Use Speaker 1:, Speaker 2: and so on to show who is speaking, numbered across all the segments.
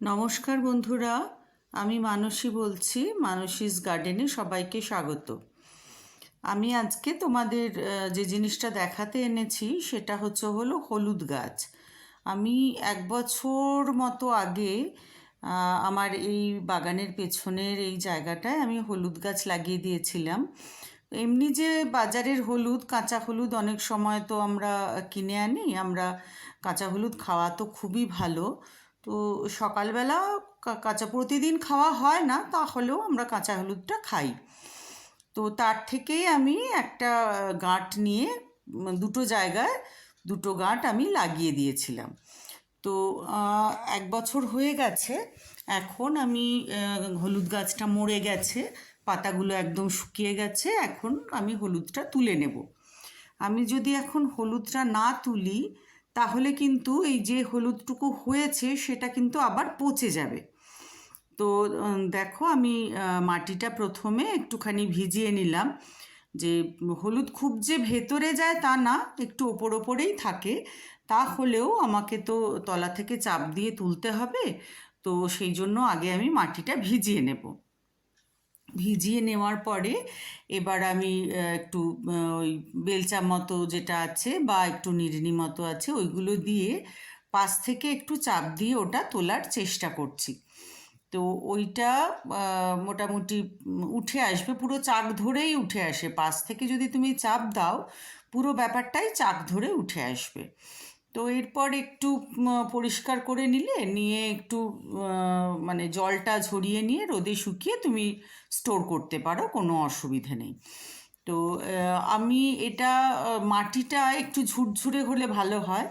Speaker 1: নমস্কার বন্ধুরা, আমি মানসী বলছি, মানসীস গার্ডেনে সবাইকে স্বাগত। আমি আজকে তোমাদের যে জিনিসটা দেখাতে এনেছি সেটা হচ্ছে হলো হলুদ গাছ। আমি এক বছর মতো আগে আমার এই বাগানের পেছনের এই জায়গাটায় আমি হলুদ গাছ লাগিয়ে দিয়েছিলাম। এমনি যে বাজারের হলুদ, কাঁচা হলুদ অনেক সময় তো আমরা কিনে আনি, আমরা কাঁচা হলুদ খাওয়া তো খুবই ভালো। তো সকালবেলা কাঁচা প্রতিদিন খাওয়া হয় না, তাহলেও আমরা কাঁচা হলুদটা খাই। তো তার থেকেই আমি একটা গাঁট নিয়ে দুটো জায়গায় দুটো গাঁট আমি লাগিয়ে দিয়েছিলাম। তো এক বছর হয়ে গেছে, এখন আমি হলুদ গাছটা মরে গেছে, পাতাগুলো একদম শুকিয়ে গেছে, এখন আমি হলুদটা তুলে নেব। আমি যদি এখন হলুদটা না তুলি তাহলে কিন্তু এই যে হলুদটুকু হয়েছে, সেটা কিন্তু আবার পচে যাবে। তো দেখো আমি মাটিটা প্রথমে একটুখানি ভিজিয়ে নিলাম। যে হলুদ খুব যে ভেতরে যায় তা না, একটু ওপর ওপরেই থাকে। তা হলেও আমাকে তো তলা থেকে চাপ দিয়ে তুলতে হবে। তো সেই জন্য আগে আমি মাটিটা ভিজিয়ে নেব। ভিজিয়ে নেওয়ার পরে এবার আমি একটু ওই বেলচা মতো যেটা আছে বা একটু নিড়নি মতো আছে ওইগুলো দিয়ে পাশ থেকে একটু চাপ দিয়ে ওটা তোলার চেষ্টা করছি। তো ওইটা মোটামুটি উঠে আসবে, পুরো চাক ধরেই উঠে আসে। পাশ থেকে যদি তুমি চাপ দাও, পুরো ব্যাপারটাই চাক ধরে উঠে আসবে। তো এরপর একটু পরিষ্কার করে নিলে, নিয়ে একটু মানে জলটা ঝরিয়ে নিয়ে রোদে শুকিয়ে তুমি স্টোর করতে পারো, কোনো অসুবিধে নেই। তো আমি এটা মাটিটা একটু ঝুরঝুরে হলে ভালো হয়।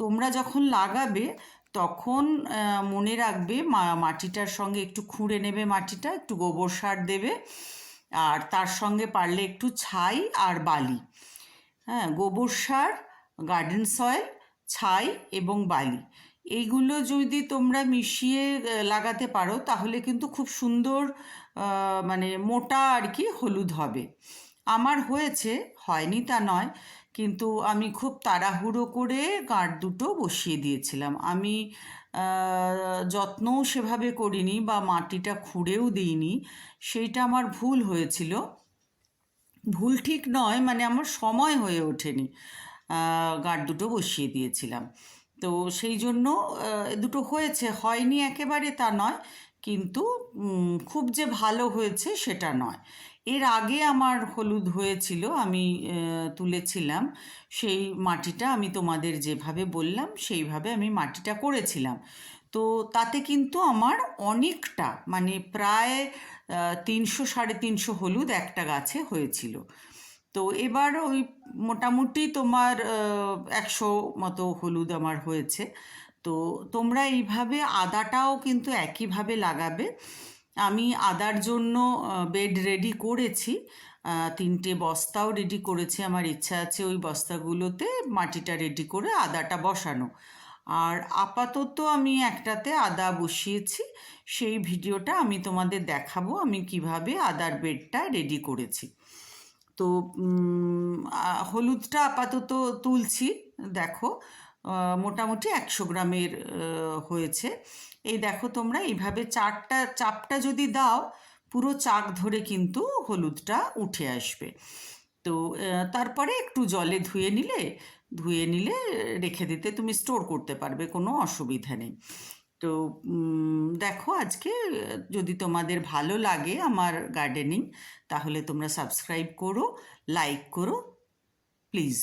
Speaker 1: তোমরা যখন লাগাবে, তখন মনে রাখবে মাটিটার সঙ্গে একটু খুঁড়ে নেবে মাটিটা, একটু গোবর সার দেবে, আর তার সঙ্গে পারলে একটু ছাই আর বালি। হ্যাঁ গোবর সার, গার্ডেন সয়েল ছাই এবং বালি। এইগুলো যদি তোমরা মিশিয়ে লাগাতে পারো, তাহলে কিন্তু খুব সুন্দর মানে মোটা আর কি হলুদ হবে। আমার হয়েছে, হয়নি তা নয়, কিন্তু আমি খুব তাড়াহুড়ো করে গাঁট দুটো বসিয়ে দিয়েছিলাম। আমি যত্নও সেভাবে করিনি বা মাটিটা খুঁড়েও দিইনি, সেইটা আমার ভুল হয়েছিল। ভুল ঠিক নয় মানে আমার সময় হয়ে ওঠেনি। গাঁট দুটো বসিয়ে দিয়েছিলাম। তো সেই জন্য দুটো হয়েছে। হয়নি একেবারে তা নয়, কিন্তু খুব যে ভালো হয়েছে সেটা নয়। এর আগে আমার হলুদ হয়েছিল, আমি তুলেছিলাম। সেই মাটিটা আমি তোমাদের যেভাবে বললাম, সেইভাবে আমি মাটিটা করেছিলাম। তো তাতে কিন্তু আমার অনেকটা মানে প্রায় তিনশো সাড়ে তিনশো হলুদ একটা গাছে হয়েছিল। তো এবার ওই মোটামুটি তোমার একশো মতো হলুদ আমার হয়েছে। তো তোমরা এইভাবে আদাটাও কিন্তু একইভাবে লাগাবে। আমি আদার জন্য বেড রেডি করেছি। তিনটে বস্তাও রেডি করেছি। আমার ইচ্ছা আছে ওই বস্তাগুলোতে মাটিটা রেডি করে আদাটা বসানো। আর আপাতত আমি একটাতে আদা বসিয়েছি। সেই ভিডিওটা আমি তোমাদের দেখাবো আমি কীভাবে আদার বেডটা রেডি করেছি। তো হলুদটা আপাতত তুলছি, দেখো। মোটামুটি একশো গ্রামের হয়েছে। এই দেখো তোমরা, এইভাবে চারটা, চাপটা যদি দাও, পুরো চাক ধরে কিন্তু হলুদটা উঠে আসবে। তো তারপরে একটু জলে ধুয়ে নিলে ধুয়ে নিলে রেখে দিতে তুমি স্টোর করতে পারবে, কোনো অসুবিধা নেই। তো দেখো আজকে, যদি তোমাদের ভালো লাগে আমার গার্ডেনিং তাহলে তোমরা সাবস্ক্রাইব করো লাইক করো প্লিজ